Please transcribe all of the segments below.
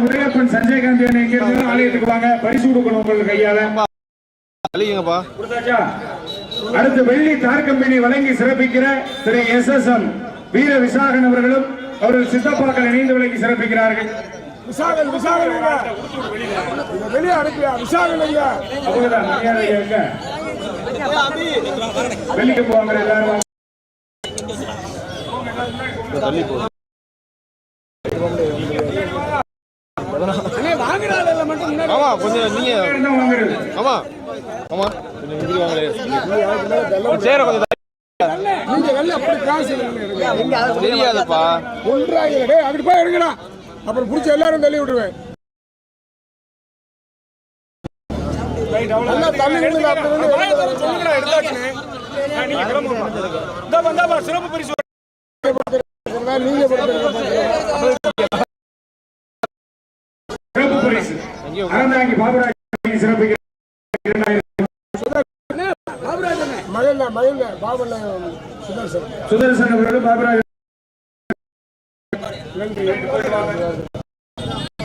உடையப்பன் சஞ்சய் காந்தி அண்ணன் இங்க இருந்து ஆலயத்துக்கு வாங்க. பரிசு கொடுக்கணும் உங்களுக்கு கையால. அழிங்கப்பா கொடுத்தாச்சா? அடுத்து வெள்ளி தார் கம்பெனி வழங்கி சிறப்பிக்கிற திரு S S M Veera Visakan அவர்களும் அவர்கள் சித்தப்பாக்கள் இணைந்து வழங்கி சிறப்பிக்கிறார்கள். விசாகன், விசாகன் வெளியே அனுப்பியா? விசாகன் வெளியே போவாங்க எல்லாரும் தள்ளி போ ஆமா கொஞ்சம் நீங்க ஆமா ஆமா கொஞ்சம் சேர கொஞ்சம் நீங்க வெளில அப்படி காசு தெரியாதப்பா ஒன்றாயிரம். டேய், போய் எடுங்கடா. அப்புறம் புடிச்சு எல்லாரும் தள்ளி விட்டுருவேன் எடுத்து வரணும். நீங்க. சிறப்பு பரிசு அறந்தாங்கி பாபராஜ் இரண்டாயிரம் மகிழ்ந்த மகிழ்ந்த பாபல்ல சுதர்சன். சுதர்சன் அவர்களும் பாபராஜ்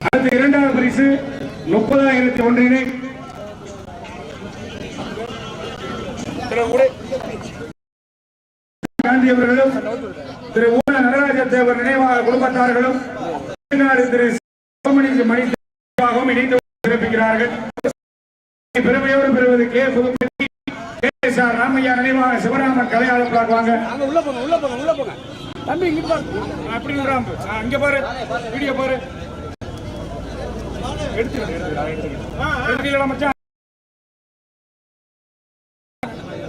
அடுத்து இரண்டாவது பரிசு முப்பதாயிரத்தி ஒன்றினை காந்தி அவர்களும் திரு ஊன நடராஜ தேவர் நினைவாக குடும்பத்தார்களும் திரு சிவமணி மணி இணைந்து சிறப்பிக்கிறார்கள். பெருமையோடு பெறுவது K Pudupatti K R Ramaiah நினைவாக சிவராமன் கலையாளர் வாங்க. அங்க உள்ள போங்க உள்ள போங்க உள்ள போங்க. தம்பி இங்கிட்டு பாரு. அப்படி விடாம அங்க பாரு. வீடியோ பாரு. எடுத்துக்கலாம் மச்சான்?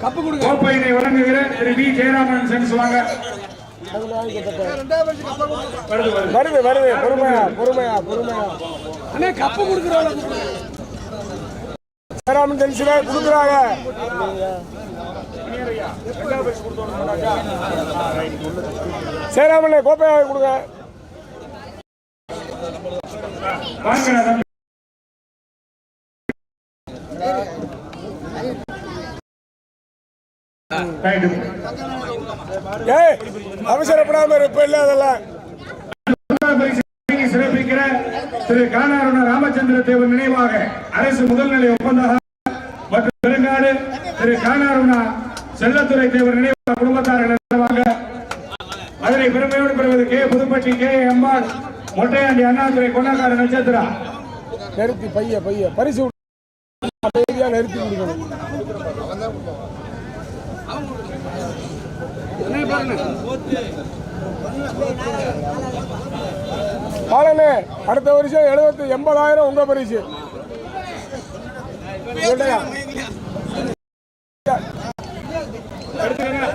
கோப்பையினை வழங்குகிற திரு வி. ஜெயராமன் சென்ஸ் வாங்க வருது வருது. வருது வருது. பொறுமையா பொறுமையா பொறுமையா. அண்ணே கப்பு கொடுக்குறாங்க சேராமன் ஜென்சில கொடுக்குறாங்க. சேராமன் கோப்பையா கொடுங்க வாங்க தம்பி. ரைட்டு. ஏய் அவசரப்படாம இருப்ப இல்ல அதெல்லாம். சிறப்பிக்கிற திரு கானாருண ராமச்சந்திர தேவர் நினைவாக அரசு முதல்நிலை ஒப்பந்தம். மற்றும் பெருங்காடு திரு கானாருணா செல்லத்துறை தேவர் நினைவாக குடும்பத்தார்கள் நினைவாக. அதனை பெருமையோடு பெறுவது கே புதுப்பட்டி கே எம்பாள் மொட்டையாண்டி அண்ணாதுரை கொண்டாக்காடு நட்சத்திரா. நிறுத்தி பைய பைய. பரிசு நிறுத்தி கொடுக்கணும். பாலனே அடுத்த வருஷம் எழுபத்தி எண்பதாயிரம் உங்க பரிசு.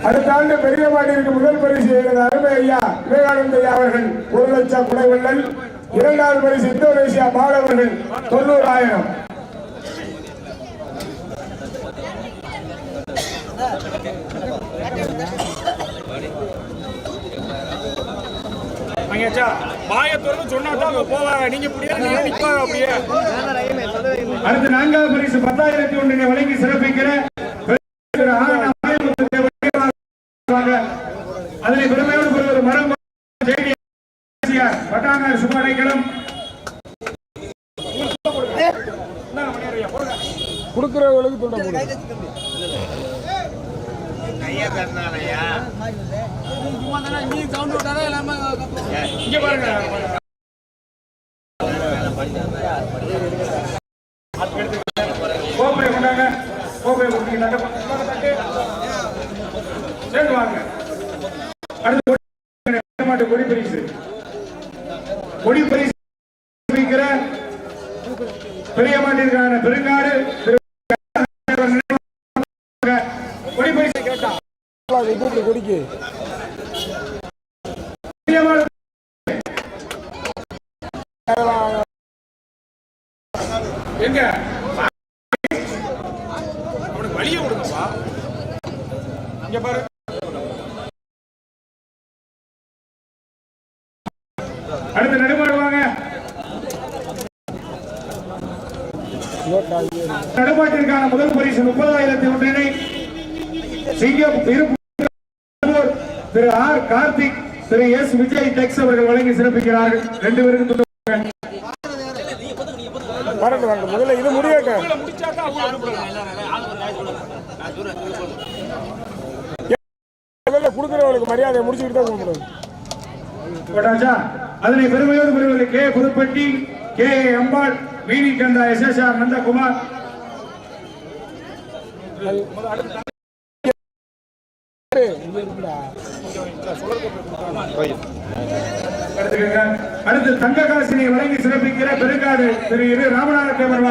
அடுத்த ஆண்டு பெரிய மாட்டிற்கு முதல் பரிசு எனது அருமை ஐயா விவேகானந்த ஐயா அவர்கள் ஒரு லட்சம் குடைவள்ளல். இரண்டாவது பரிசு இந்தோனேசியா மாணவர்கள் தொண்ணூறாயிரம். அங்கேச்சா திறந்து சொன்னா தான் போவாங்க. நீங்க இப்படியே நீங்க நிப்பாங்க அப்படியே? அடுத்து நான்காவது பரிசு பத்தாயிரத்தி ஒன்றினை வழங்கி சிறப்பிக்கிற அதனை பெருமையோடு பெறுவது மரம் பட்டாங்க பட்டாங்கர் சுப்படைகளும். கொடுக்கிறவங்களுக்கு துண்டை போடு இங்க பாருங்க கோப்பை கொண்டாங்க கோப்பை கொடுத்தீங்கன்னாக்க சேர்ந்து வாங்க. அடுத்து கொடி பரிசு கொடி பரிசு அறிவிக்கிற பெரிய மாட்டிற்கான பெருங்காடு திரு கொடி பரிசு கேட்டா கூப்பிடு எங்க? அவனுக்கு வழிய விடுங்கப்பா இங்க பாரு. அடுத்து நடுமாடுவாங்க நடுமாட்டிற்கான முதல் பரிசு முப்பதாயிரத்தி ஒன்றினை சிங்கம் இருப்பு திரு ஆர் கார்த்திக் திரு எஸ் விஜய் டெக்ஸ் அவர்கள் வழங்கி சிறப்பிக்கிறார்கள். ரெண்டு பேருக்கும் முதல்ல இது முதல்ல கொடுக்குறவங்களுக்கு மரியாதை முடிச்சுக்கிட்டு தான் கொடுக்கணும். அதனை பெருமையோடு பெறுவது கே. புதுப்பட்டி கே. அம்பாள் மீனி கந்தா எஸ். எஸ். ஆர். நந்தகுமார். அடுத்து தங்க காசினை வழங்கி சிறப்பிக்கிற பெருங்காடு திரு இரு ராமநாத தேவர்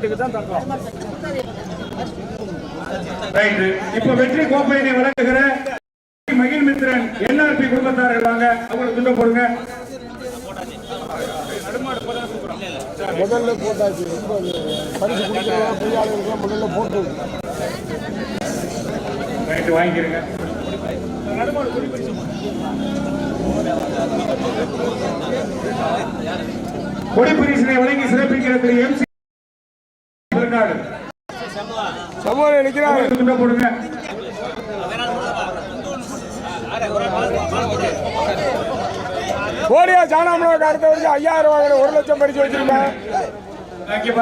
முத மாட்டுக்கு தான் ரைட்டு. இப்ப வெற்றி கோப்பையினை வழங்குகிற மகிழ்மித்திரன் என்ஆர்பி குடும்பத்தார்கள் வாங்க அவங்களுக்கு துண்ட போடுங்க. முதல்ல போட்டாச்சு. ரொம்ப பரிசு கொடுக்குறவங்க பொய்யாளர்களுக்கு முதல்ல போட்டு. ரைட்டு வாங்கிக்கிறங்க. கொடி பரிசினை வழங்கி சிறப்பிக்கிற திரு எம் சி பெருநாடு போல நிற்கிறாங்க அவங்களுக்கு துண்ட அடுத்த வருஷம் ஐயாயிரம் ரூபாய் ஒரு லட்சம் பரிசு வச்சிருக்கேன் இங்க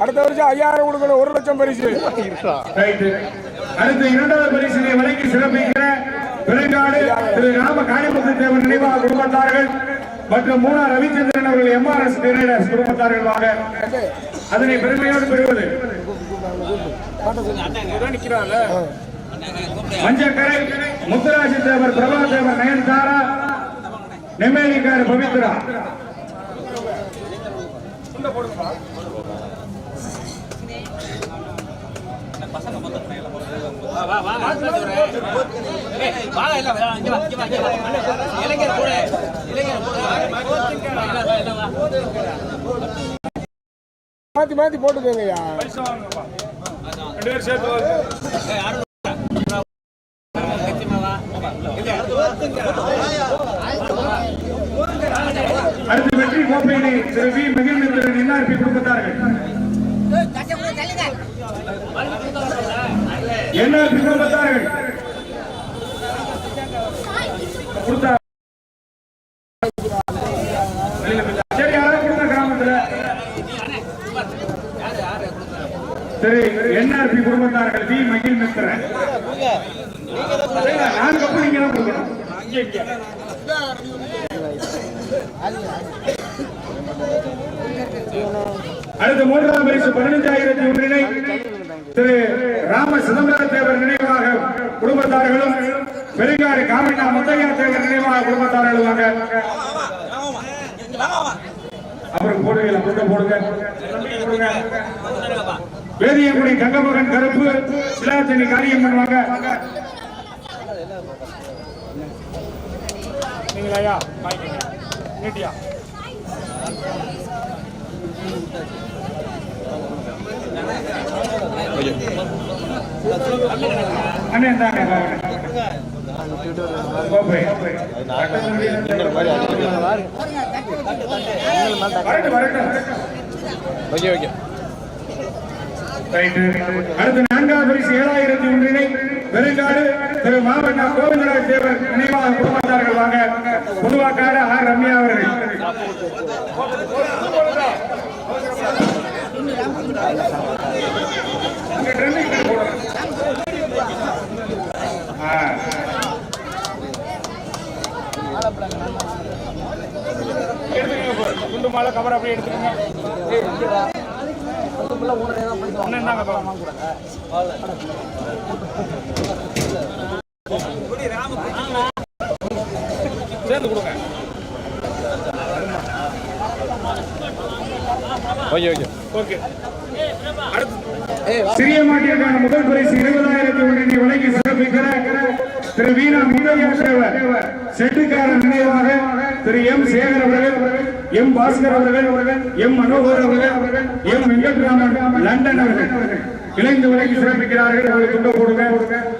அடுத்த வருஷம் ஐயாயிரம் கொடுக்கணும் ஒரு லட்சம் பரிசு. அடுத்து இரண்டாவது பரிசினை வழங்கி சிறப்பிக்கிற பெருங்காடு திரு ராம காளிமுத்து தேவன் நினைவாக குடும்பத்தார்கள். மற்றும் மூணா ரவிச்சந்திரன் அவர்கள் எம்ஆர்எஸ் டிரேடர்ஸ் குடும்பத்தார்கள் வாங்க அதனை பெருமையோடு பெறுவது. மஞ்சக்கரை முத்துராஜ தேவர் பிரபா தேவர் நயன்தாரா நெம்மேலிக்கார பவித்ரா. மாத்தி மாத்தி போட்டுக்கோங்கய்யா. அடுத்து வெற்றி கோப்பையினை திரு வி. மகிழ்ந்திரன் என்ஆர்பி குடும்பத்தார்கள். என்ஆர்பி என்ன கொடுத்தா. சரி யாராவது கொடுத்த கிராமத்துல? திரு என்ஆர்பி குடும்பத்தார்கள் வி. மகிழ் மித்திரன் நாலு கப்பு நீங்க தான் கொடுக்கணும்? அடுத்த மூன்றாம் பரிசு பதினைஞ்சாயிரத்தி ஒன்றினை. திரு ராம சிதம்பர தேவர் நினைவாக குடும்பத்தார்களும் பெருங்காடு காமினா முத்தையா தேவர் நினைவாக குடும்பத்தார்களும் வாங்க அப்புறம் போடுவீங்களா கொண்டு போடுங்க. போடுங்க. வேதியங்குடி தங்கமகன் கருப்பு சிலாத்தனி காரியம்மன் வாங்க. நீங்களாயா நீட்டியா? அண்ணே இந்தாங்க வரட்டும் வரட்டும். Okay okay. அடுத்து நான்காவது பரிசு ஏழாயிரத்தி ஒன்றினை பெருங்காடு திரு மாவட்ட கோவிந்தராஜ் தேவர் நினைவாக குடும்பத்தார்கள் வாங்க. புதுவாக்காடு ஆர் ரம்யா அவர்கள். குண்டு மாலை கவர் அப்படியே எடுத்துக்கங்க. சேர்ந்து கொடுங்க ஓகே ஓகே. ஓகே. அடுத்து சிறிய மாட்டிற்கான முதல் பரிசு இருபதாயிரத்தி ஒன்றினை வழங்கி சிறப்பிக்கிற திரு வீணா முத்தையா தேவர் நினைவாக திரு எம் சேகர் அவர்கள் எம் பாஸ்கர் அவர்கள் எம் மனோகர் அவர்கள் எம் வெங்கட்ராமன் லண்டன் அவர்கள் இணைந்து விலைக்கு சிறப்பிக்கிறார்கள். அவர்கள் துண்டு கொடுங்க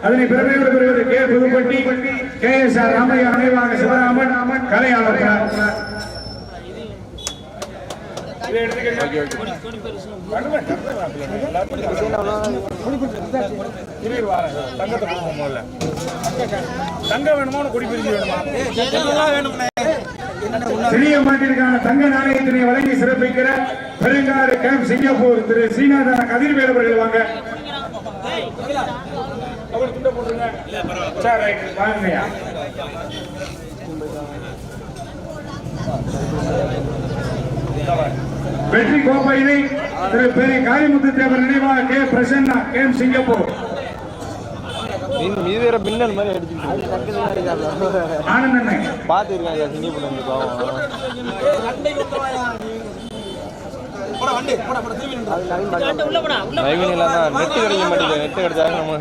அதனை பெருமையோடு பெறுவது K Puduppatti K S R Ramaiah நினைவாக சிவராமன் கலையாளர் தங்க வேணுமா குடி பிரிஞ்சு வேணுமா சிறிய மாட்டிற்கான தங்க நாணயத்தினை வழங்கி சிறப்பிக்கிற பெருங்காடு கேம்ப் சிங்கப்பூர் திரு ஸ்ரீநாதன் கதிர்வேல் அவர்கள் வாங்க. சரி, வெற்றி கோப்பையினை திரு பெரிய காளிமுத்து தேவர் நினைவாக கே. Prasanna game Singapore. மீதி வேற பின்னல் மாதிரி அடிச்சுக்கிட்டு ஆனந்தண்ணை. பார்த்துருக்காங்க சிங்கப்பூர்ல இருந்து பாவம். நவீன் இல்லாம நெட் கிடைக்க மாட்டேங்குது நெட் கிடைச்சா நம்ம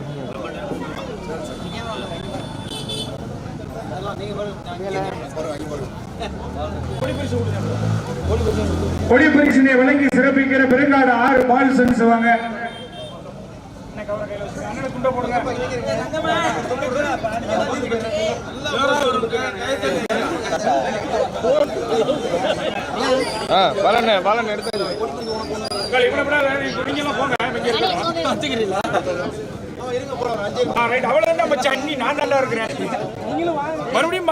கொடி பரிசினை வழங்கி சிறப்பிக்கிற பெருங்காடு ஆறு பால் சென்ஸ் வாங்க. ஆ பலண்ணே அவ்வளவுதான் மச்சான். அண்ணி நான் நல்லா இருக்கிறேன். மறுபடியும்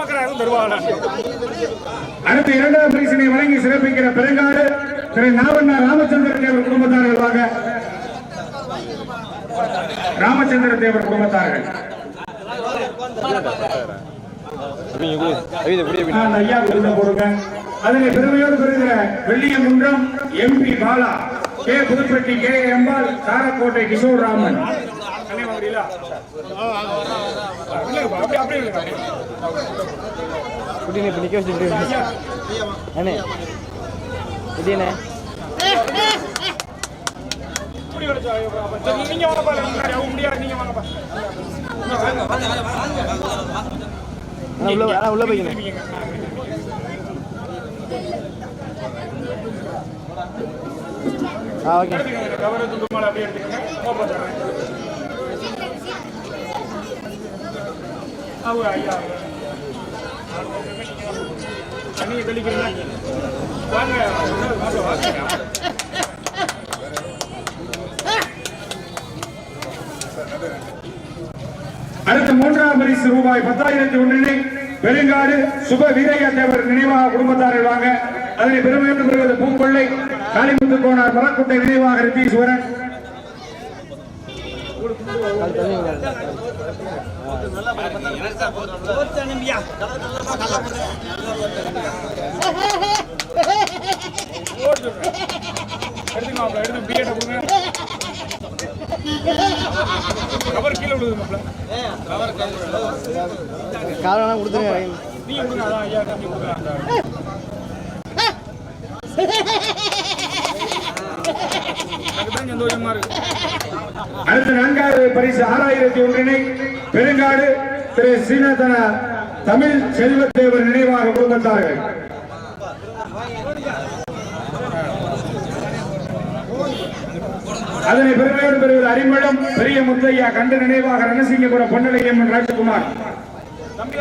அடுத்து இரண்டாவது பரிசினை வழங்கி சிறப்பிக்கிற பெருங்காடு திரு நாவண்ணா ராமச்சந்திர தேவர் குடும்பத்தார்கள் வாங்க ராமச்சந்திர தேவர் குடும்பத்தார்கள். ஐயா விருந்த போடுங்க அதனை பெருமையோடு பெறுகிற Velliyangundram M P Bala. K Puduppatti K எம்பால் Karakottai Kishore Raman. குட்டினே இப்போ நிற்க வச்சுட்டு அண்ணே குட்டினே நீங்க வாங்கப்பா முடியாது நீங்க வாங்கப்பா உள்ள உள்ள போய்க்கணும் ஆ ஓகே. துண்டு அப்படியே கோப்பா ஐயா தண்ணியை தெளிக்கிறீங்க வாங்க வாங்க வாங்க அடுத்த மூன்றாம் பரிசு ரூபாய் பத்தாயிரத்தி ஒன்றினை பெருங்காடு சுப வீரையா தேவர் நினைவாக குடும்பத்தார்கள் வாங்க. அதனை பெருமையோடு பெறுவது பூங்கொள்ளை. காளிமுத்து கோனார் மரக்குட்டை நினைவாக ரித்தீஸ்வரன். எடுத்து பிஎட்டை கொடுங்க கவர் கீழே விழுது மாப்பிள காலம் கொடுத்துருங்க நீங்க கொடுங்க. அதான் ஐயா தம்பி கொடுங்க சந்தோஷமா இருக்கு. அடுத்த நான்காவது பரிசு ஆறாயிரத்தி ஒன்றினை பெருங்காடு திரு சீனதன தமிழ் செல்வத்தேவர் நினைவாக கொடுத்தார்கள் அதனை பெருமையோடு பெறுவது அரிமளம் பெரிய முத்தையா கண்டு நினைவாக ரணசிங்கபுரம் பொன்னலையம் ராஜகுமார். தம்பி.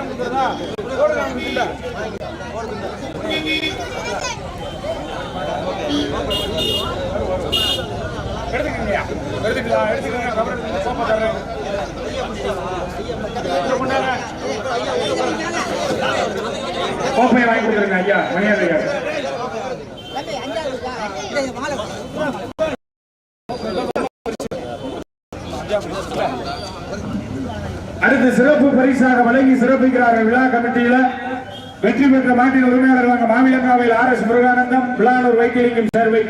கொடுக்குறதா எடுத்துக்கலாம் கவர் சோப்பா தரேன் கோப்பையை வாங்கி கொடுத்துருங்க ஐயா மணியாதையா அடுத்து சிறப்பு பரிசாக வழங்கி சிறப்பிக்கிறார்கள் விழா கமிட்டியில வெற்றி பெற்ற மாட்டின் உரிமையாளர் வாங்க மாவிலங்காவில் ஆர் எஸ் முருகானந்தம் பிளானூர் வைத்தியலிங்கம் சேர்வை.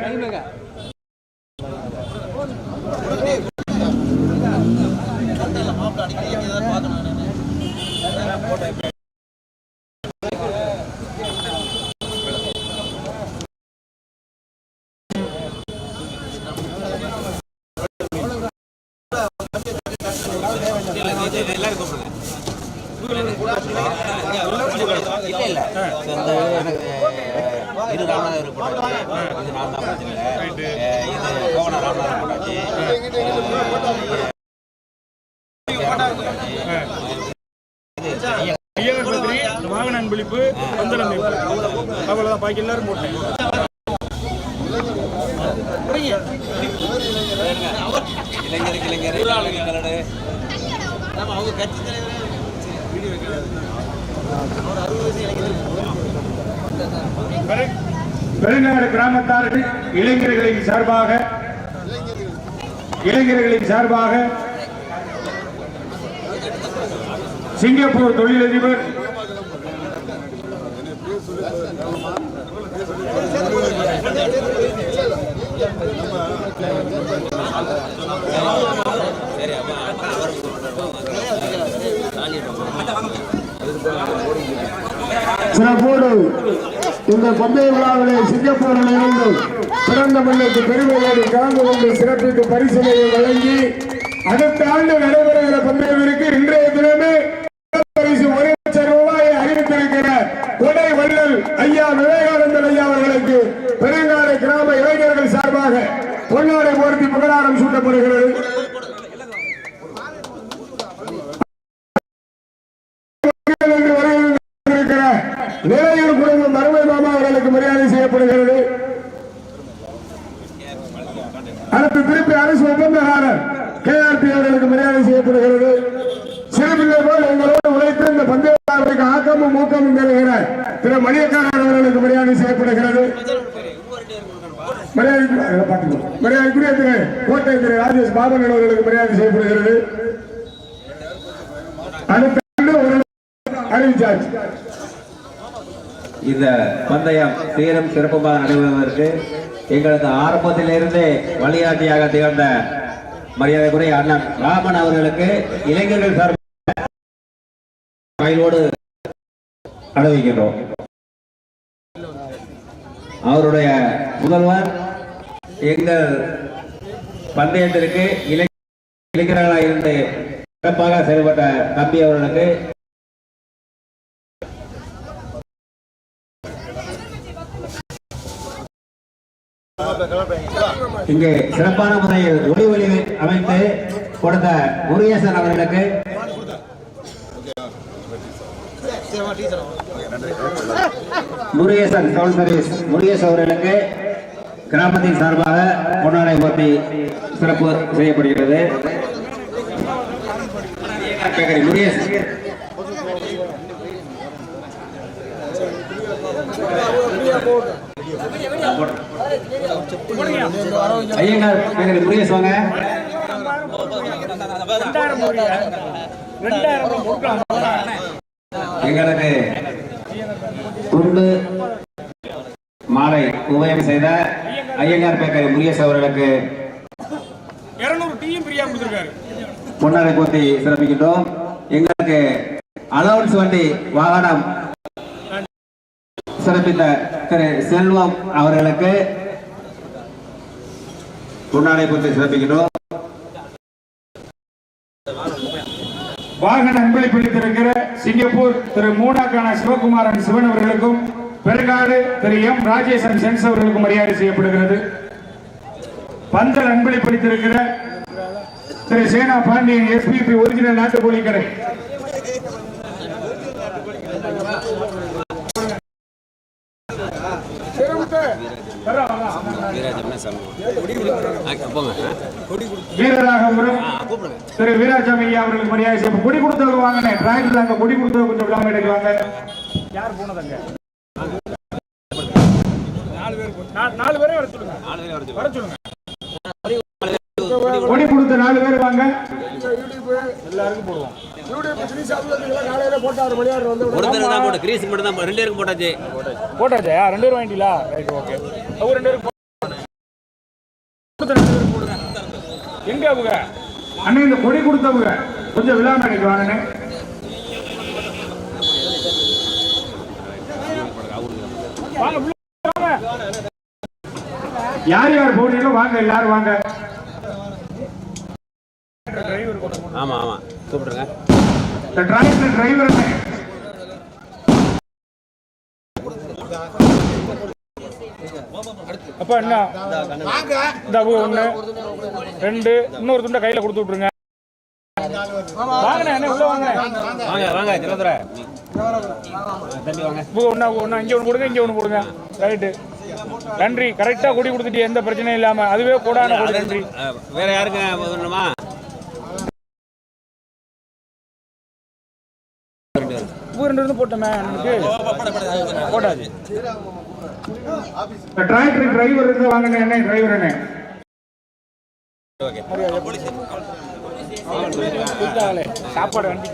இல்லை இல்லை இது ராமநாதர் போட்டாச்சு இது நான் தான் இது கோவன ராமநாதர் போட்டாச்சு வாகன அன்பளிப்பு பந்தல் அமைப்பு அவ்வளவுதான். பாக்கி எல்லாரும் போட்டேன். இளைஞருக்கு இளைஞர் இளைஞருக்கு கலடு அவங்க கட்சி தலைவர் பெருங்காடு கிராமத்தார்கள் இளைஞர்களின் சார்பாக இளைஞர்களின் சார்பாக சிங்கப்பூர் தொழிலதிபர். சிறப்போடு இந்த பந்தய விழாவிலே சிங்கப்பூரில் இருந்து பிறந்த மண்ணுக்கு பெருமையோடு கலந்து கொண்டு சிறப்பித்து பரிசுகளை வழங்கி அடுத்த ஆண்டு நடைபெறுகிற பந்தயத்திற்கு இன்றைய தினமே பரிசு ஒரு லட்சம் ரூபாயை அறிவித்திருக்கிற கொடை வள்ளல் ஐயா விவேகானந்தன் ஐயா அவர்களுக்கு பெருங்காடு கிராம இளைஞர்கள் சார்பாக பொன்னாடை போர்த்தி புகழாரம் சூட்டப்படுகிறது என்று வருகிற நிலையூர் குடும்பம் மருமை மாமா அவர்களுக்கு மரியாதை செய்யப்படுகிறது அடுத்து திருப்பி அரசு ஒப்பந்தக்காரர். கேஆர்பி அவர்களுக்கு மரியாதை செய்யப்படுகிறது சிறுபிள்ளை போல் எங்களோடு உழைத்து இந்த பந்தயத்திற்கு ஆக்கமும் ஊக்கமும் பெறுகிற திரு மணியக்காரர் அவர்களுக்கு மரியாதை செய்யப்படுகிறது. மரியாதை மரியாதைக்குரிய திரு கோட்டை திரு ராஜேஷ் பாபன் அவர்களுக்கு மரியாதை செய்யப்படுகிறது. அடுத்த ஆண்டு ஒரு அறிவிச்சாச்சு இந்த பந்தயம் தீரம் சிறப்பமாக நடைபெறுவதற்கு எங்களது ஆரம்பத்திலிருந்தே வழிகாட்டியாக திகழ்ந்த மரியாதைக்குரிய அண்ணன் ராமன் அவர்களுக்கு இளைஞர்கள் சார்பாக அனுபவிக்கின்றோம் அவருடைய முதல்வர் எங்கள் பந்தயத்திற்கு இளைஞர்களாக இருந்து சிறப்பாக செயல்பட்ட தம்பி அவர்களுக்கு இங்கே சிறப்பான முறையில் ஒளி ஒளி அமைத்து கொடுத்த முருகேசன் அவர்களுக்கு முருகேசன் சவுண்ட் சர்வீஸ் முருகேஷ் அவர்களுக்கு கிராமத்தின் சார்பாக பொன்னாடை போட்டி சிறப்பு செய்யப்படுகிறது. முருகேஷ் ஐயங்கார் எங்களுக்கு. ரெண்டாயிரம் கொடுக்கலாம் எங்களுக்கு துண்டு மாலை உபயம் செய்த ஐயங்கார் பேக்கரி முருகேஷ் அவர்களுக்கு பொன்னாடை போட்டி சிறப்பிக்கின்றோம் எங்களுக்கு அலவன்ஸ் வண்டி வாகனம் சிறப்பித்த திரு செல்வம் அவர்களுக்கு பொன்னாடை போட்டி சிறப்பிக்கின்றோம். வாகன அன்பளிப்பளித்திருக்கிற சிங்கப்பூர் திரு மூனாக்கான சிவகுமாரன் சிவன் அவர்களுக்கும் பெருங்காடு திரு எம் ராஜேசன் சென்ஸ் அவர்களுக்கும் மரியாதை செய்யப்படுகிறது. பந்தல் அன்பளிப்பளித்திருக்கிற திரு சேனா பாண்டியன் எஸ்பிபி ஒரிஜினல் நாட்டுக்கோழி கடை. வீரராகபுரம் திரு வீராசாமி ஐயா அவர்களுக்கு மரியாதை கொடி கொடுத்தவங்க வாங்கினேன் டிராக்டர் அங்க கொடி கொடுத்தவங்க கொஞ்சம் விழாம எடுக்குவாங்க யார் போனதங்க நாலு பேர் வர சொல்லுங்க வர சொல்லுங்க கொடி கொடுத்த நாலு பேர் வாங்க. எல்லாருக்கும் போடுவோம் ஒருத்தர் தான் போட கிரீஸ் மட்டும் தான் ரெண்டு பேருக்கு போட்டாச்சு? போட்டாச்சா ரெண்டு பேரும் வாங்கிட்டீங்களா? ரைட் ஓகே அவங்க ரெண்டு பேரும் எங்க அவங்க? அண்ணன் இந்த கொடி கொடுத்தவங்க. கொஞ்சம் விழாம எடுக்குவாங்கண்ணே வாங்க யார் யார் போனீங்களோ வாங்க எல்லாரும் வாங்க. ஆமா ஆமா. கூப்பிடுங்க. இந்த டிராக்டர் டிரைவர் அப்பா என்ன? இந்த ஒன்று ரெண்டு இன்னொரு துண்டை கையில் கொடுத்து விட்ருங்க வாங்கண்ணே என்ன உள்ள வாங்க. வாங்க வாங்க ஜலதுரை தம்பி வாங்க. பூ ஒன்றா ஒன்றா இங்கே ஒன்று கொடுங்க இங்கே ஒன்று கொடுங்க. ரைட்டு நன்றி. கரெக்டாக கொடி கொடுத்துட்டு எந்த பிரச்சனையும் இல்லாமல் அதுவே கூடான கொடி நன்றி. வேற யாருக்கு வேணுமா? பூ ரெண்டு இருந்து போட்டோமே எனக்கு போட்டாச்சு. டிராக்டர் டிரைவர் இருந்து டிரைவர் என்ன சாப்பாடு வண்டிக்கு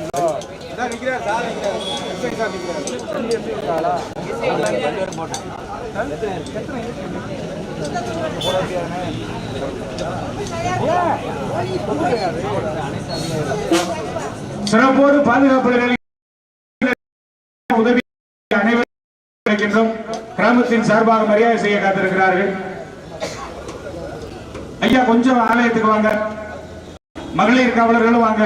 சிறப்போடு பாதுகாப்பு உதவி அனைவரும் கிராமத்தின் சார்பாக மரியாதை செய்ய காத்திருக்கிறார்கள். ஐயா கொஞ்சம் ஆலயத்துக்கு வாங்க. மகளிர் காவலர்களும் வாங்க.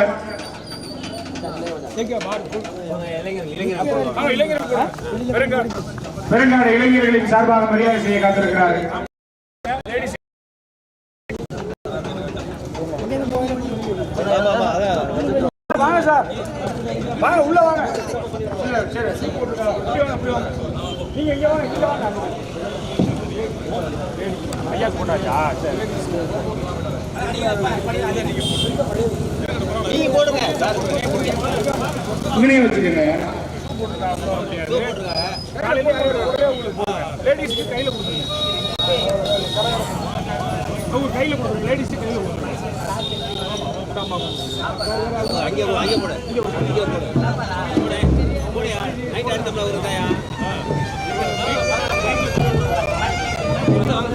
பெருங்காடு இளைஞர்களின் சார்பாக மரியாதை செய்ய காத்திருக்கிறார்கள். வாங்க சார். வாங்க உள்ள வாங்க. நீங்க இங்க வாங்க இங்க வாங்க. ஐயா போட்டாச்சா சரி இங்கனையும் வச்சுக்கோங்க லேடிஸ்க்கு கையில கொடுத்துருங்க அவங்க கொடுத்துருங்க லேடிஸ்க்கு கொடுத்துருங்க அங்கே போ, அங்கே போடு இங்கே போடு நைட் அடுத்த இருக்காயா